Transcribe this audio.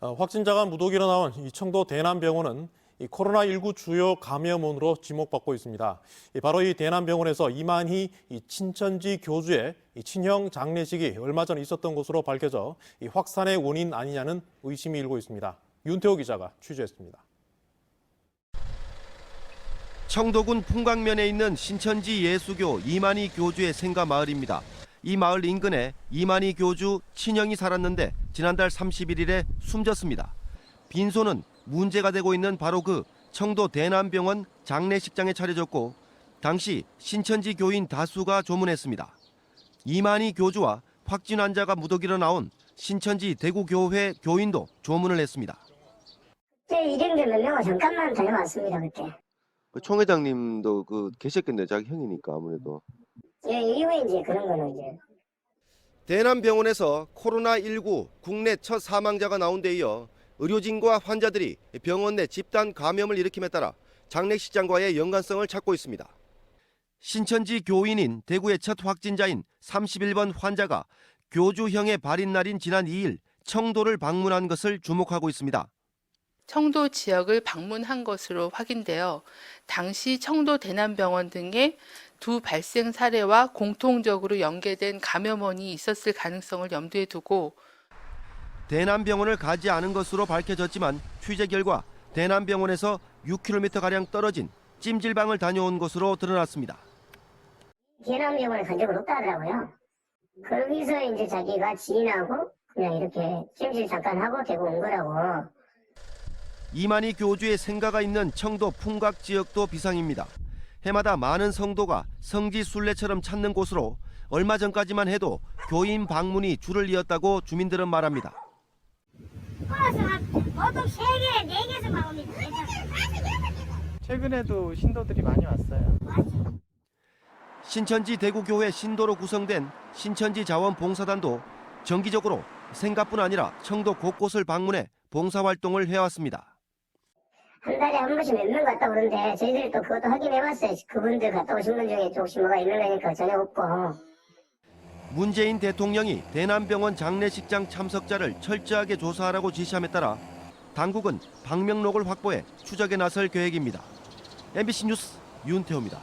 어, 확진자가 무더기로 나온 이 청도 대남병원은 이 코로나19 주요 감염원으로 지목받고 있습니다. 이 바로 이 대남병원에서 이만희 이 친천지 교주의 이 친형 장례식이 얼마 전 있었던 것으로 밝혀져 이 확산의 원인 아니냐는 의심이 일고 있습니다. 윤태호 기자가 취재했습니다. 청도군 풍광면에 있는 신천지 예수교 이만희 교주의 생가 마을입니다. 이 마을 인근에 이만희 교주 친형이 살았는데 지난달 31일에 숨졌습니다. 빈소는 문제가 되고 있는 바로 그 청도 대남병원 장례식장에 차려졌고 당시 신천지 교인 다수가 조문했습니다. 이만희 교주와 확진 환자가 무더기로 나온 신천지 대구교회 교인도 조문을 했습니다. 제 일행들 몇 명은 잠깐만 다녀왔습니다 그때. 그 총회장님도 그 계셨겠네요. 자기 형이니까 아무래도. 예, 이후에 이제 그런 거는 이제 대남병원에서 코로나19 국내 첫 사망자가 나온 데 이어 의료진과 환자들이 병원 내 집단 감염을 일으킴에 따라 장례식장과의 연관성을 찾고 있습니다. 신천지 교인인 대구의 첫 확진자인 31번 환자가 교주형의 발인 날인 지난 2일 청도를 방문한 것을 주목하고 있습니다. 청도 지역을 방문한 것으로 확인되어 당시 청도 대남병원 등의 두 발생 사례와 공통적으로 연계된 감염원이 있었을 가능성을 염두에 두고 대남병원을 가지 않은 것으로 밝혀졌지만 취재 결과 대남병원에서 6km가량 떨어진 찜질방을 다녀온 것으로 드러났습니다. 대남병원을 간 적은 없다 하더라고요. 거기서 이제 자기가 지인하고 그냥 이렇게 찜질 잠깐 하고 대구 온 거라고. 이만희 교주의 생가가 있는 청도 풍각 지역도 비상입니다. 해마다 많은 성도가 성지 순례처럼 찾는 곳으로 얼마 전까지만 해도 교인 방문이 줄을 이었다고 주민들은 말합니다. 보통 3개, 4개에서만 옵니다. 최근에도 신도들이 많이 왔어요. 신천지 대구교회 신도로 구성된 신천지 자원봉사단도 정기적으로 생가뿐 아니라 청도 곳곳을 방문해 봉사활동을 해왔습니다. 한 달에 한 번씩 몇 명 갔다 오는데 저희들이 또 그것도 확인해봤어요. 그분들 갔다 오신 분 중에 혹시 뭐가 있는 거니까 전혀 없고. 문재인 대통령이 대남병원 장례식장 참석자를 철저하게 조사하라고 지시함에 따라 당국은 방명록을 확보해 추적에 나설 계획입니다. MBC 뉴스 윤태호입니다.